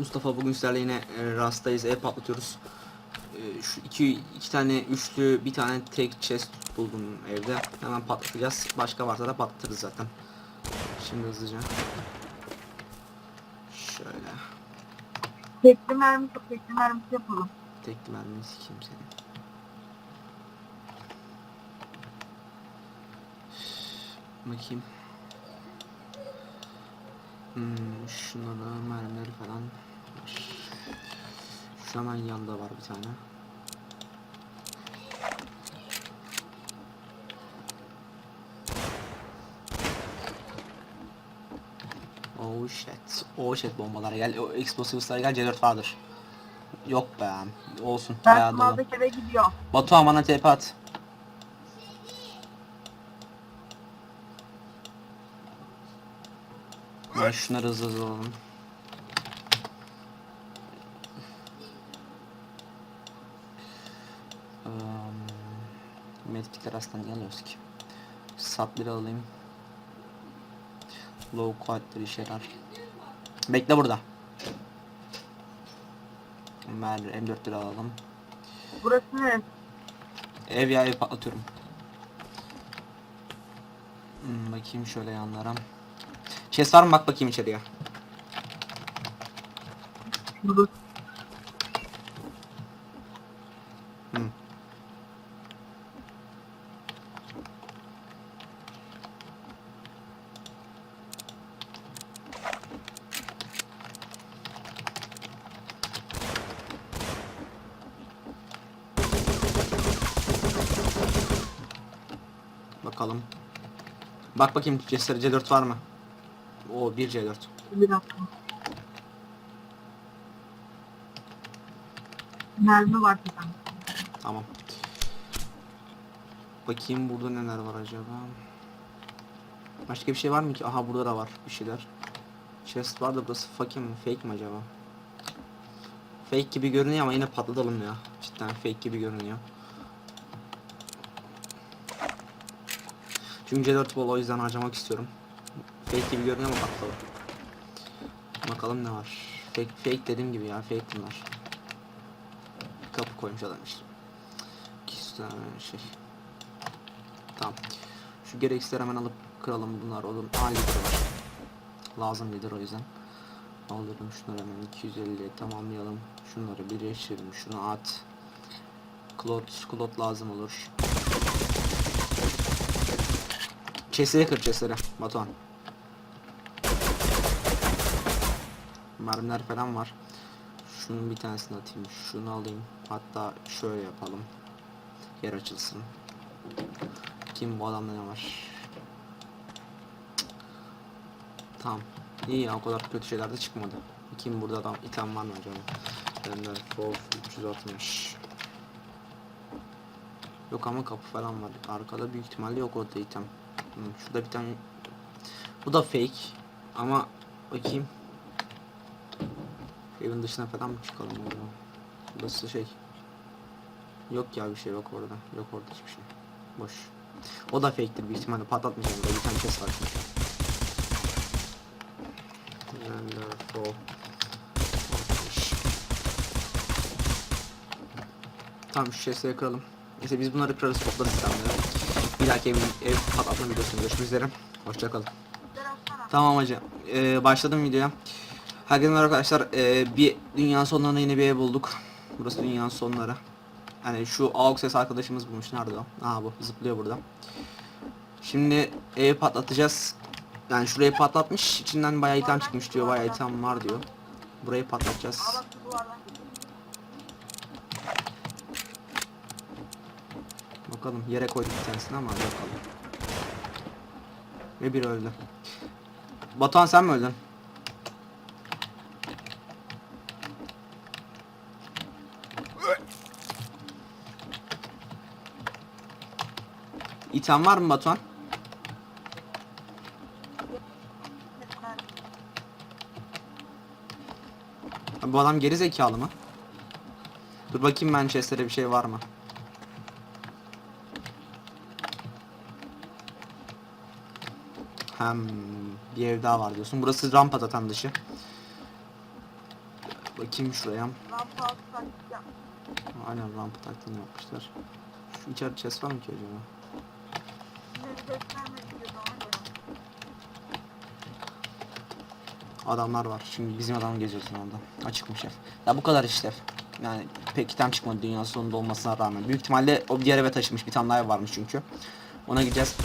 Mustafa bugün sizlerle yine e, rastayız ev patlatıyoruz. E, şu iki, iki tane üçlü bir tane tek chest buldum evde. Hemen patlatacağız. Başka varsa da patlatırız zaten. Şimdi hızlıca. Şöyle. Tekli mermi çok tekli mermisi yapalım. Tekli mermini sikeyim seni. Bakayım. Hmm, şunları mermileri falan. Şu hemen yanında var bir tane. Oh shit. Oh shit bombalara gel. O explosives'lara gel. C4 vardır. Yok be. Olsun. Ben mağdaki eve gidiyor. Batuhan bana TP at. Ben şunları hızlı hızlı alalım. Um, Medkitler aslında niye alıyoruz ki? Sapları alayım. Low quality işe yarar. Bekle burada. Mer M4'leri alalım. Burası ne? Ev ya ev patlatıyorum. Hmm, bakayım şöyle yanlara. Chest var mı bak bakayım içeriye. Burada. Hı. Bakalım. Bak bakayım C4 C4 var mı? O 1 C4. Bir dakika. Mermi var bir tane. Tamam. Bakayım burada neler var acaba. Başka bir şey var mı ki? Aha burada da var bir şeyler. Chest var da burası fucking mi? Fake mi acaba? Fake gibi görünüyor ama yine patlatalım ya. Cidden fake gibi görünüyor. Çünkü C4 bol o yüzden harcamak istiyorum. Fake gibi görünüyor ama patladı. Bakalım ne var. Fake, fake dediğim gibi ya fake bunlar. Kapı koymuş adam işte. İki tane şey. Tamam. Şu gereksizleri hemen alıp kıralım bunlar onun A litre var. Lazım lider o yüzden. Alırım şunları hemen 250 tamamlayalım. Şunları birleştirelim. Şunu at. Klot, klot lazım olur. Çesere kır çesere Batuhan. Mermiler falan var. Şunun bir tanesini atayım. Şunu alayım. Hatta şöyle yapalım. Yer açılsın. Kim bu adamda ne var? Tamam. İyi ya o kadar kötü şeyler de çıkmadı. Kim burada adam item var mı acaba? Bende Wolf 360. Yok ama kapı falan var. Arkada büyük ihtimalle yok orada item. Şurada bir tane Bu da fake. Ama bakayım. Evin dışına falan mı çıkalım orada? Burası şey. Yok ya bir şey yok orada. Yok orada hiçbir şey. Boş. O da fake'tir büyük ihtimalle patlatmayacağım burada bir tane chest var çünkü. Render for Tamam şu chest'leri kıralım. Neyse biz bunları kırarız toplarız İstanbul'da. Bir dahaki evin, ev patlatma videosunda görüşmek üzere. Hoşçakalın. Tamam hacı. Ee, başladım videoya. Herkese merhaba arkadaşlar. Ee, bir dünya sonlarına yine bir ev bulduk. Burası dünyanın sonları. Yani şu AUX arkadaşımız bulmuş. Nerede o? Aha bu. Zıplıyor burada. Şimdi evi patlatacağız. Yani şurayı patlatmış. İçinden bayağı item çıkmış diyor. Bayağı item var diyor. Burayı patlatacağız. Aa bak şu duvardan gidiyor. Bakalım yere koyduk tanesini ama bakalım. Ve bir öldü. Batuhan sen mi öldün? İtem var mı Batuhan? Bu adam geri zekalı mı? Dur bakayım Manchester'e bir şey var mı? Hem bir ev daha var diyorsun. Burası rampa zaten dışı. Bakayım şuraya. Rampa altı. Aynen rampa taktiğini yapmışlar. Şu içeride chest var mı ki acaba? Adamlar var. Şimdi bizim adam geziyorsun orada. Açıkmış ev. Ya bu kadar işte. Yani pek item çıkmadı dünya sonunda olmasına rağmen. Büyük ihtimalle o diğer eve taşımış. Bir tane daha ev varmış çünkü. Ona gideceğiz.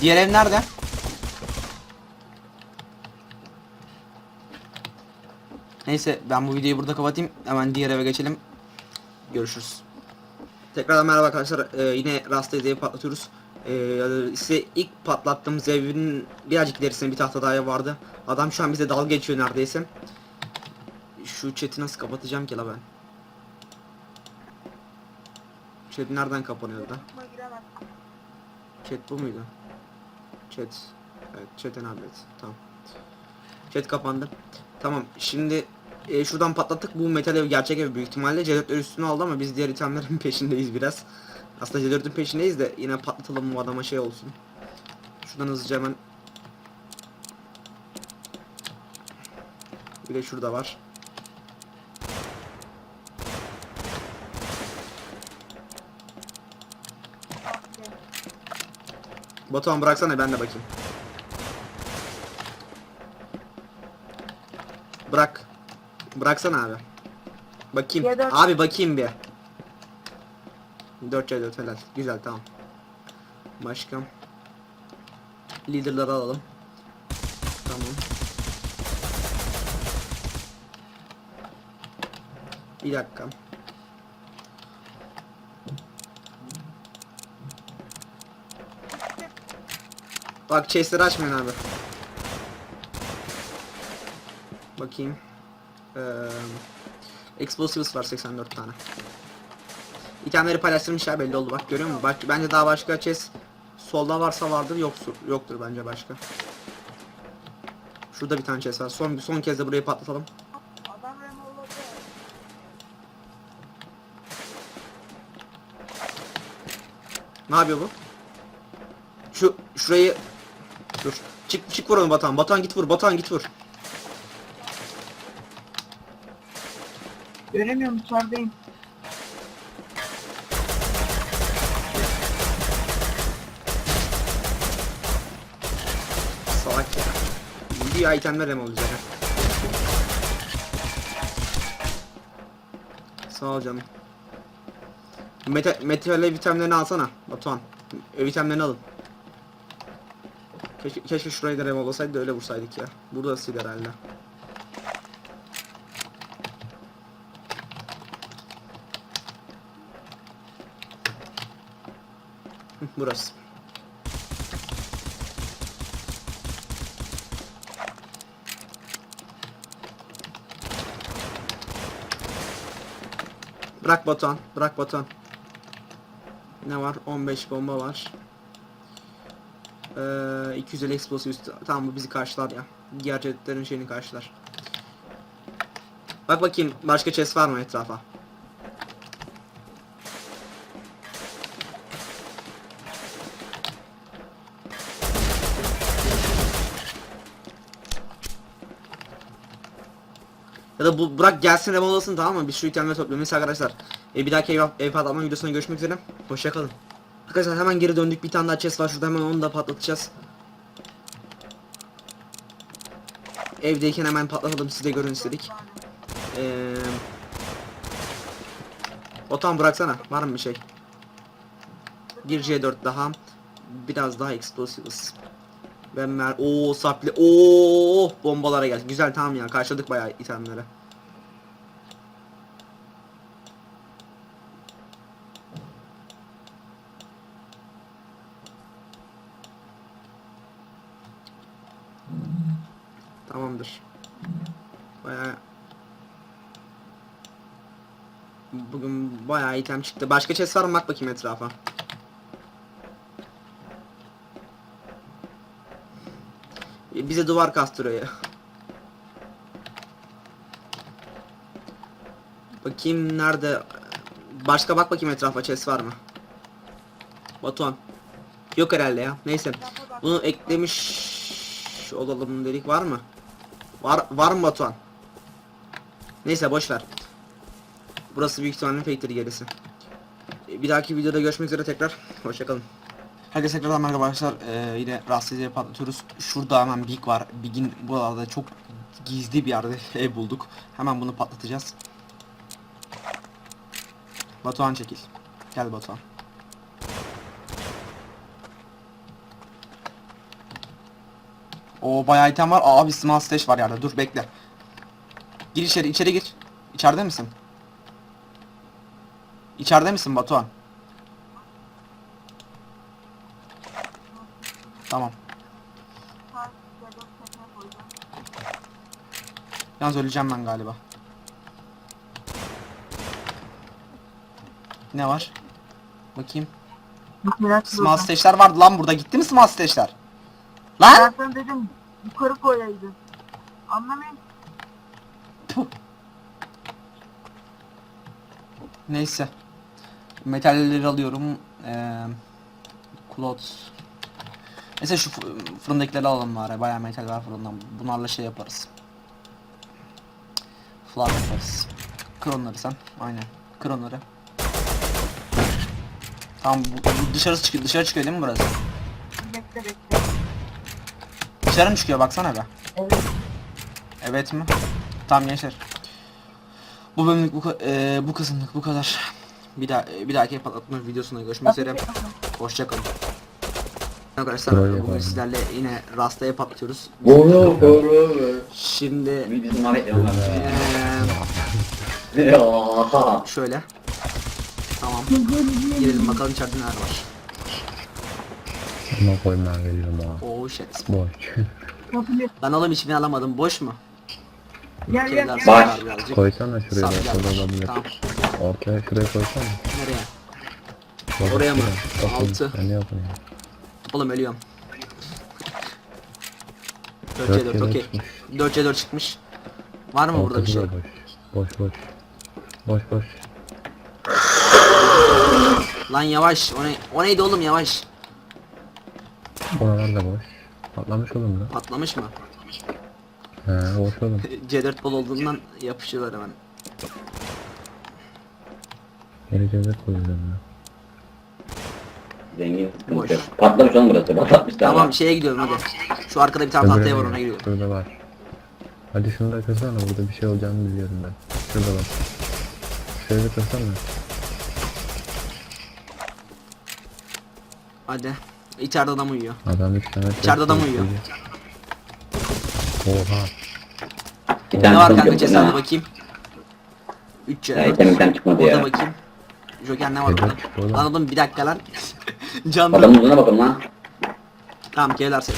Diğer ev nerede? Neyse ben bu videoyu burada kapatayım. Hemen diğer eve geçelim. Görüşürüz. Tekrardan merhaba arkadaşlar. Ee, yine Rasta'yı evi patlatıyoruz. Ee, size ilk patlattığımız evin birazcık ilerisinde bir tahta daha vardı. Adam şu an bize dalga geçiyor neredeyse. Şu chat'i nasıl kapatacağım ki la ben? Chat nereden kapanıyordu da? Chat bu muydu? Chat. Evet, chat and update. Tamam. Chat kapandı. Tamam. Şimdi e, şuradan patlattık. Bu metal ev gerçek ev büyük ihtimalle. C4'ler üstüne aldı ama biz diğer itemlerin peşindeyiz biraz. Aslında C4'ün peşindeyiz de yine patlatalım bu adama şey olsun. Şuradan hızlıca hemen Bir de şurada var. Batuhan bıraksana ben de bakayım. Bırak. Bıraksana abi. Bakayım. C4. Abi bakayım bir. 4 C4 helal. Güzel tamam. Başka. Leader'ları alalım. Tamam. Bir dakika. Bak chestleri açmayın abi. Bakayım. Ee, explosives var 84 tane. İtemleri paylaştırmışlar belli oldu bak görüyor musun? Bak bence daha başka chest solda varsa vardır yoktur yoktur bence başka. Şurada bir tane chest var. Son son kez de burayı patlatalım. Ne yapıyor bu? Şu şurayı dur. Çık çık vur onu Batuhan. Batuhan git vur. Batuhan git vur. Göremiyorum içerideyim. Salak ya. Bir itemler hem olacak. Sağ ol canım. Meta metal ev alsana Batuhan. Ev itemlerini alın. Keşke, keşke şurayı da rev olsaydı da öyle vursaydık ya. Burasıydı herhalde. Burası. Bırak Batuhan, bırak Batuhan. Ne var? 15 bomba var. Ee, 250 explosive üstü. Tamam bu bizi karşılar ya. Diğer jetlerin şeyini karşılar. Bak bakayım başka chest var mı etrafa? Ya da bu bırak gelsin remolasın tamam mı? Biz şu itemleri topluyoruz. Neyse arkadaşlar. E, bir dahaki ev, ev patlama videosunda görüşmek üzere. Hoşçakalın. Arkadaşlar hemen geri döndük. Bir tane daha chest var şurada hemen onu da patlatacağız. Evdeyken hemen patlatalım siz de görün istedik. Eee... Otan bıraksana. Var mı bir şey? Bir C4 daha. Biraz daha explosives. Ben mer... Oo sapli. Oo bombalara gel. Güzel tamam ya. Karşıladık bayağı itemleri. Tamamdır. Bayağı Bugün bayağı item çıktı. Başka chest var mı? Bak bakayım etrafa. Bize duvar kastırıyor ya. Bakayım nerede? Başka bak bakayım etrafa chest var mı? Batuhan. Yok herhalde ya. Neyse. Bunu eklemiş olalım dedik var mı? Var var mı Batuhan? Neyse boş ver. Burası büyük ihtimalle fake'tir gerisi. Bir dahaki videoda görüşmek üzere tekrar. Hoşçakalın. Herkese tekrardan merhaba arkadaşlar. Ee, yine rastlayıcıya patlatıyoruz. Şurada hemen Big var. Big'in buralarda çok gizli bir yerde ev bulduk. Hemen bunu patlatacağız. Batuhan çekil. Gel Batuhan. O bayağı item var. Aa bir small stash var yerde. Dur bekle. Gir içeri, içeri gir. İçeride misin? İçeride misin Batuhan? Tamam. Saat C4 tekne koyacağım. Yalnız öleceğim ben galiba. Ne var? Bakayım. Small stage'ler vardı lan burada. Gitti mi small stage'ler? Lan! Ben sana dedim yukarı koyaydın. Anlamayın. Neyse. Metalleri alıyorum. Ee, cloth. Neyse şu fı- fırındakileri alalım bari. Bayağı metal var fırından. Bunlarla şey yaparız. Flag yaparız. Kır onları sen. Aynen. Kır onları. Tamam bu, bu dışarı çıkıyor. Dışarı çıkıyor değil mi burası? Bekle bekle. Dışarı mı çıkıyor baksana be. Evet. Evet mi? Tamam gençler. Bu bölümlük bu, eee, bu kısımlık bu kadar. Bir daha bir dahaki patlatma videosunda görüşmek üzere. Hoşçakalın. Arkadaşlar bugün sizlerle yine rastaya patlıyoruz. Boru boru. Şimdi eee, şöyle. Tamam. Girelim bakalım içeride neler var. Ama koyma veriyorum ha. Oh shit. Boş. Lan oğlum içini alamadım. Boş mu? Gel gel. Baş. Koysana şuraya. Tamam. Ortaya şuraya koysana. Nereye? Oraya mı? Altı. Ben ne yapayım? Oğlum ölüyorum. 4 Dört C4 kere okey. çıkmış. 4 C4 çıkmış. Var mı burada bir şey? da boş. Boş boş. Boş boş. Lan yavaş. O, ne, o neydi oğlum yavaş. Oralar da boş. Patlamış oğlum lan. Patlamış mı? He boş oğlum. C4 bol olduğundan yapışıyorlar hemen. Geri cevdet koyacağım ya. Zengin Boş. sıkıntı. Patlamış oğlum burası. Patlatmış Tamam tamam. şeye gidiyorum hadi. Şu arkada bir tane tahtaya var ona gidiyorum. Şurada var. Hadi şunu da kırsana burada bir şey olacağını biliyorum ben. Şurada var. Şöyle kırsana. Hadi. İçeride adam uyuyor. Adam üç tane İçeride adam uyuyor. Oha. Bir Ne tane var sıkıntı kanka Ne? bakayım. 3 Ya, C4. itemden çıkmadı Orada ya. bakayım. Joker ne var C4 burada? oğlum bir dakika lan. Canlı. Adamın uzuna bakın lan. Tamam gel sen.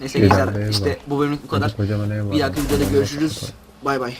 Neyse gençler işte bu bölümlük bu kadar. Bir dahaki videoda görüşürüz. Bay bay.